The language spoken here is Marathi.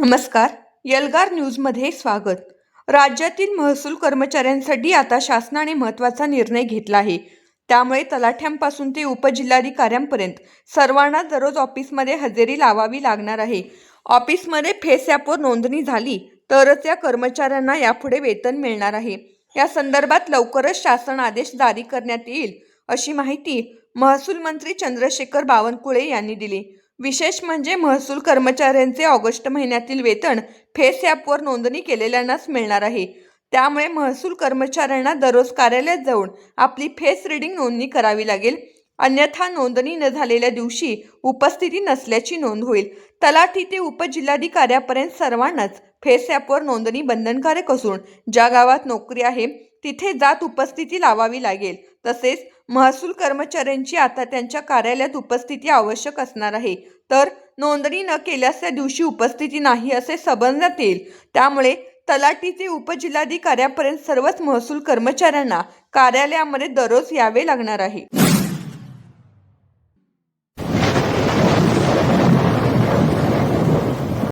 नमस्कार यलगार न्यूजमध्ये स्वागत. राज्यातील महसूल कर्मचाऱ्यांसाठी आता शासनाने महत्त्वाचा निर्णय घेतला आहे. त्यामुळे तलाठ्यांपासून ते उपजिल्हाधिकाऱ्यांपर्यंत सर्वांना दररोज ऑफिसमध्ये हजेरी लावावी लागणार आहे. ऑफिसमध्ये फेस ॲपवर नोंदणी झाली तरच या कर्मचाऱ्यांना यापुढे वेतन मिळणार आहे. या संदर्भात लवकरच शासन आदेश जारी करण्यात येईल अशी माहिती महसूल मंत्री चंद्रशेखर बावनकुळे यांनी दिली. विशेष म्हणजे महसूल कर्मचाऱ्यांचे ऑगस्ट महिन्यातील वेतन फेस ॲपवर नोंदणी केलेल्यांनाच मिळणार आहे. त्यामुळे महसूल कर्मचाऱ्यांना दररोज कार्यालयात जाऊन आपली फेस रिडिंग नोंदणी करावी लागेल. अन्यथा नोंदणी न झालेल्या दिवशी उपस्थिती नसल्याची नोंद होईल. तलाठी ते उपजिल्हाधिकाऱ्यापर्यंत सर्वांनाच फेस ॲपवर नोंदणी बंधनकारक असून ज्या गावात नोकरी आहे तिथे जात उपस्थिती लावावी लागेल. तसेच महसूल कर्मचाऱ्यांची आता त्यांच्या कार्यालयात उपस्थिती आवश्यक असणार आहे. तर नोंदणी न केल्यास त्या दिवशी उपस्थिती नाही असे समजण्यात येईल. त्यामुळे तलाटीचे उपजिल्हाधिकाऱ्यापर्यंत सर्वच महसूल कर्मचाऱ्यांना कार्यालयामध्ये दररोज यावे लागणार आहे.